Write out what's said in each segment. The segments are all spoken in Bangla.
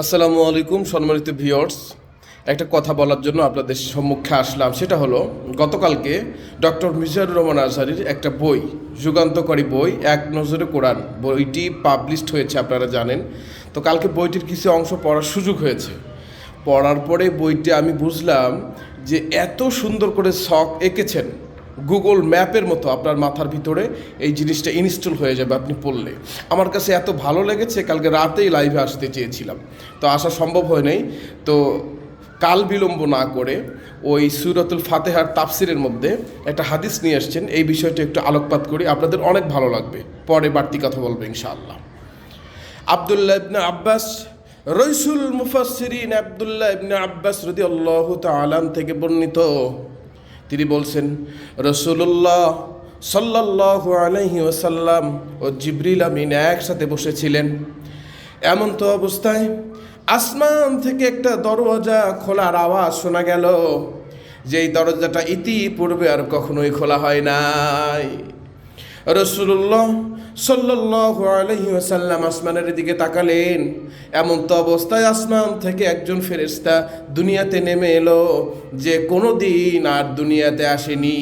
আসসালামু আলাইকুম, সম্মানিত ভিউয়ার্স। একটা কথা বলার জন্য আপনাদের সম্মুখে আসলাম, সেটা হলো, গতকালকে ডক্টর মিজানুর রহমান আজহারির একটা বই, যুগান্তকারী বই, এক নজরে কোরআন, বইটি পাবলিশড হয়েছে, আপনারা জানেন। তো কালকে বইটির কিছু অংশ পড়ার সুযোগ হয়েছে। পড়ার পরে বইটি আমি বুঝলাম যে এত সুন্দর করে শখ এঁকেছেন গুগল ম্যাপের মতো আপনার মাথার ভিতরে এই জিনিসটা ইনস্টল হয়ে যাবে আপনি পড়লে। আমার কাছে এত ভালো লেগেছে, কালকে রাতেই লাইভে আসতে চেয়েছিলাম। তো আসা সম্ভব হয় নাই। তো কাল বিলম্ব না করে ওই সুরতুল ফাতেহার তাফসিরের মধ্যে একটা হাদিস নিয়ে আসছেন। এই বিষয়টা একটু আলোকপাত করি, আপনাদের অনেক ভালো লাগবে। পরে বাড়তি কথা বলব ইনশাআল্লাহ। আবদুল্লাহ ইবনে আব্বাস, রইসুল মুফাসসিরিন আবদুল্লাহ ইবনে আব্বাস রাদিয়াল্লাহু তাআলা থেকে বর্ণিত। তিনি বলছেন রসুল্লাহ সাল্লাহ আলহি ওসাল্লাম ও জিবরিল আমিন একসাথে বসেছিলেন। এমন তো অবস্থায় আসমান থেকে একটা দরওয়াজা খোলার আওয়াজ শোনা গেল। যেই দরজাটা ইতিপূর্বে আর কখনোই খোলা হয় নাই। রসুল্লাহ সাল্লাহ আলহি আসাল্লাম আসমানের দিকে তাকালেন। এমন তো অবস্থায় আসমান থেকে একজন ফেরেস্তা দুনিয়াতে নেমে এলো যে কোনো দিন আর দুনিয়াতে আসেনি,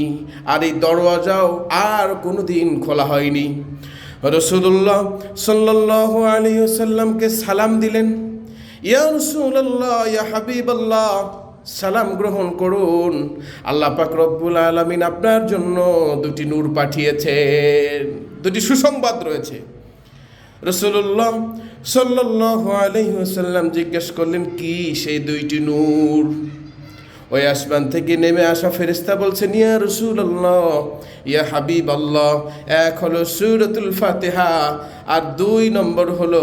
আর এই দরওয়াজাও আর কোনো দিন খোলা হয়নি। রসুল্লাহ সাল্লাহ আলী সাল্লামকে সালাম দিলেন, ইয়া রসুল্লাহ ইয়া হাবিবাল্লাহ সালাম গ্রহণ করুন। আল্লাহ পাক রব্বুল আলমিন আপনার জন্য দুটি নূর পাঠিয়েছেন। দুটি সুসংবাদ রয়েছে। রসুল্লাহ সাল্লাহ আলহিহাসাল্লাম জিজ্ঞেস করলেন, কি সেই দুইটি নূর? ওই আসমান থেকে নেমে আসা ফেরিস্তা বলছেন ইয়া রসুল আল্লাহ ইয়া হাবিব আল্লাহ এক হলো সুরতুল ফাতেহা আর দুই নম্বর হলো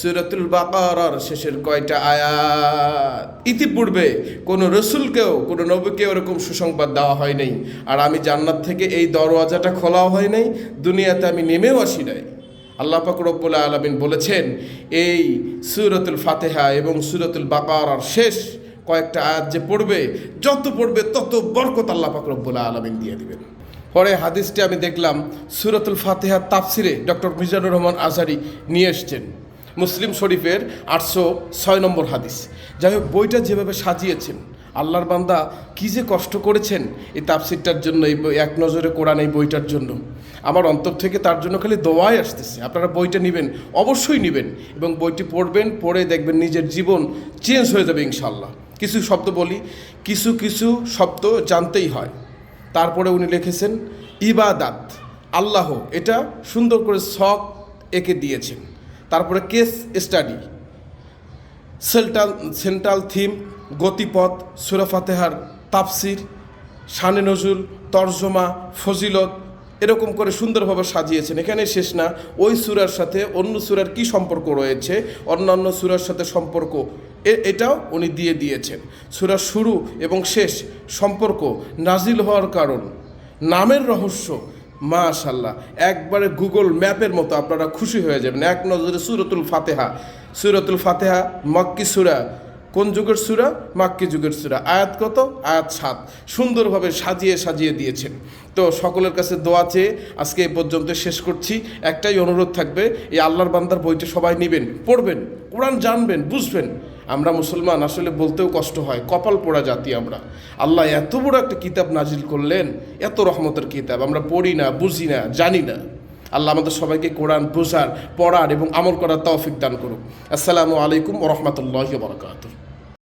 সুরতুল বাকারার শেষের কয়টা আয়াত। ইতিপূর্বে কোনো রসুলকেও, কোনো নবীকে ওরকম সুসংবাদ দেওয়া হয় নাই। আর আমি জান্নাত থেকে এই দরওয়াজাটা খোলাও হয় নাই, দুনিয়াতে আমি নেমেও আসি নাই। আল্লাহ পাক রব্বুল আলমিন বলেছেন, এই সুরতুল ফাতেহা এবং সুরতুল বাকারার শেষ কয়েকটা আয়াত যে পড়বে, যত পড়বে তত বরকত আল্লাহ পাক রব্বুল আলমিন দিয়ে দিবেন। পরে হাদিসটি আমি দেখলাম, সুরতুল ফাতেহা তাফসিরে ডক্টর মিজানুর রহমান আজারি নিয়ে এসছেন। মুসলিম শরীফের আটশো ছয় নম্বর হাদিস। যাই হোক, বইটা যেভাবে সাজিয়েছেন, আল্লাহর বান্দা কী যে কষ্ট করেছেন এই তাফসিরটার জন্য, এই এক নজরে কোরআন এই বইটার জন্য। আমার অন্তর থেকে তার জন্য খালি দোয়াই আসতেছে। আপনারা বইটা নেবেন, অবশ্যই নেবেন এবং বইটি পড়বেন, পড়ে দেখবেন নিজের জীবন চেঞ্জ হয়ে যাবে ইনশাল্লাহ কিছু শব্দ বলি, কিছু কিছু শব্দ জানতেই হয়। তারপরে উনি লিখেছেন, ইবাদাত, আল্লাহ, এটা সুন্দর করে শখ এঁকে দিয়েছেন। তারপরে case study central central theme, গতিপথ সুরাফাতেহার তাফসির, শানে নজুল তর্জমা, ফজিলত এরকম করে সুন্দরভাবে সাজিয়েছেন। এখানে শেষ না, ওই সুরার সাথে অন্য সুরার কি সম্পর্ক রয়েছে? অন্যান্য সুরার সাথে সম্পর্ক এটাও উনি দিয়ে দিয়েছেন। সুরার শুরু এবং শেষ, সম্পর্ক নাজিল হওয়ার কারণ, নামের রহস্য মা মাশাল্লাহ একবারে গুগল ম্যাপের মতো আপনারা খুশি হয়ে যাবেন। এক নজরে সুরতুল ফাতেহা সুরতুল ফাতেহা, মক্কি সুরা কোন যুগের সুরা? মাক্কি যুগের সুরা। আয়াত কত? আয়াত সাত। সুন্দরভাবে সাজিয়ে সাজিয়ে দিয়েছেন। তো সকলের কাছে দোয়া চেয়ে আজকে এ পর্যন্ত শেষ করছি। একটাই অনুরোধ থাকবে, এই আল্লাহর বান্দার বইটি সবাই নেবেন, পড়বেন, কোরআন জানবেন, বুঝবেন। আমরা মুসলমান, আসলে বলতেও কষ্ট হয়, কপাল পোড়া জাতি আমরা। আল্লাহ এত বড় একটা কিতাব নাজিল করলেন, এত রহমতের কিতাব। আমরা পড়ি না, বুঝি না, জানি না। আল্লাহ আমাদের সবাইকে কোরআন, বোঝার, পড়ার এবং আমল করার তৌফিক দান করুক। আসসালামু আলাইকুম ওরহমতুল্লাহ বরকাতুহ।